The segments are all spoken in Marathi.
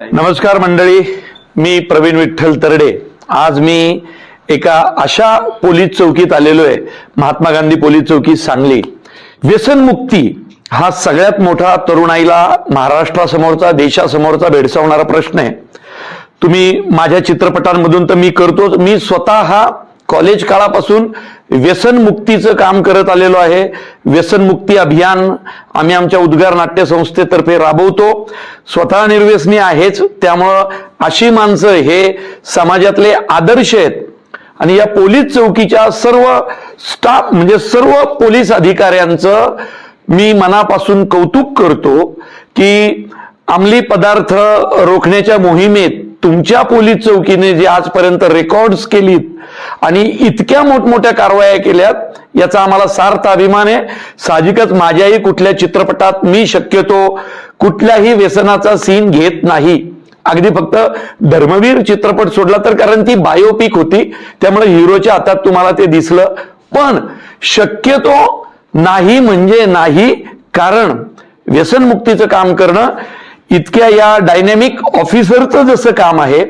नमस्कार मंडळी मी प्रवीण विठ्ठल तरडे. आज मी एका अशा पोलीस चौकीत आलेलो आहे महात्मा गांधी पोलीस चौकी सांगली. व्यसनमुक्ती हा सगळ्यात मोठा तरुणाईला महाराष्ट्रासमोरचा देशासमोरचा भेडसावणारा प्रश्न आहे. तुम्ही माझ्या चित्रपटांमधून तर मी करतोच मी स्वतः हा कॉलेज काळापासून व्यसनमुक्तीचं काम करत आलेलो आहे. व्यसनमुक्ती अभियान आम्ही आमच्या उद्गार नाट्यसंस्थेतर्फे राबवतो. स्वतः निर्व्यसनी आहेच. त्यामुळं अशी माणसं हे समाजातले आदर्श आहेत. आणि या पोलीस चौकीच्या सर्व स्टाफ म्हणजे सर्व पोलीस अधिकाऱ्यांचं मी मनापासून कौतुक करतो की अंमली पदार्थ रोखण्याच्या मोहिमेत तुमच्या पोलीस चौकीने जे आजपर्यंत रेकॉर्ड्स केलीत आणि इतक्या मोठमोठ्या कारवाया केल्यात याचा आम्हाला सार्थ अभिमान आहे. साहजिकच माझ्याही कुठल्या चित्रपटात मी शक्यतो कुठल्याही व्यसनाचा सीन घेत नाही. अगदी फक्त धर्मवीर चित्रपट सोडला तर कारण ती बायोपिक होती. त्यामुळे हिरोच्या हातात तुम्हाला ते दिसलं. पण शक्यतो नाही म्हणजे नाही कारण व्यसनमुक्तीचं काम करणं इतक्या या डायनॅमिक ऑफिसरचं जसं काम आहे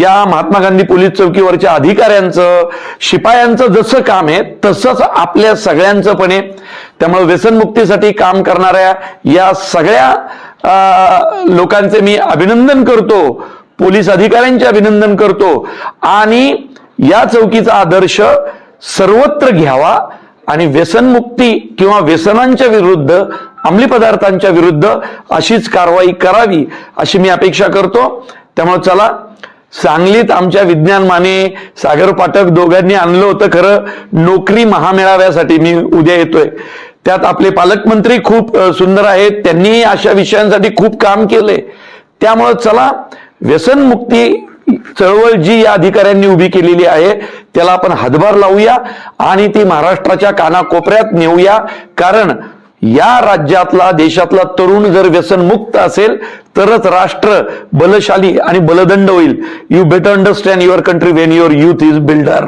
या महात्मा गांधी पोलीस चौकीवरच्या अधिकाऱ्यांचं शिपायांचं जसं काम आहे तसंच आपल्या सगळ्यांचं पण आहे. त्यामुळे व्यसनमुक्तीसाठी काम करणाऱ्या या सगळ्या लोकांचे मी अभिनंदन करतो. पोलीस अधिकाऱ्यांचे अभिनंदन करतो. आणि या चौकीचा आदर्श सर्वत्र घ्यावा आणि व्यसनमुक्ती किंवा व्यसनांच्या विरुद्ध अंमली पदार्थांच्या विरुद्ध अशीच कारवाई करावी अशी मी अपेक्षा करतो. त्यामुळे चला सांगलीत आमच्या विज्ञान माने सागर पाठक दोघांनी आणलं होतं खरं नोकरी महामेळाव्यासाठी मी उद्या येतोय. त्यात आपले पालकमंत्री खूप सुंदर आहेत त्यांनी अशा विषयांसाठी खूप काम केलंय त्यामुळं चला व्यसनमुक्ती चळवळ जी या अधिकाऱ्यांनी उभी केलेली आहे त्याला आपण हातभार लावूया आणि ती महाराष्ट्राच्या कानाकोपऱ्यात नेऊया. कारण या राज्यातला देशातला तरुण जर व्यसनमुक्त असेल तरच राष्ट्र बलशाली आणि बलदंड होईल. You better understand your country when your youth is builder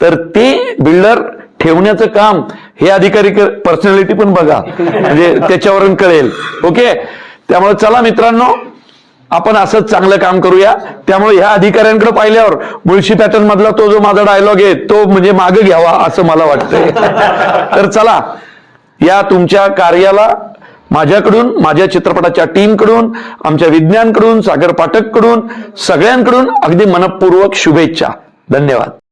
तर ते बिल्डर ठेवण्याचं काम हे अधिकारी पर्सनॅलिटी पण बघा. म्हणजे त्याच्यावरून कळेल. ओके त्यामुळे चला मित्रांनो आपण असंच चांगलं काम करूया. त्यामुळे ह्या अधिकाऱ्यांकडे पाहिल्यावर मुळशी पॅटर्न मधला तो जो माझा डायलॉग आहे तो म्हणजे मागे घ्यावा असं मला वाटतंय. तर चला या तुमच्या कार्याला माझ्याकडून माझ्या चित्रपटाच्या टीमकडून आमच्या विज्ञानकडून सागर पाठककडून सगळ्यांकडून अगदी मनपूर्वक शुभेच्छा. धन्यवाद.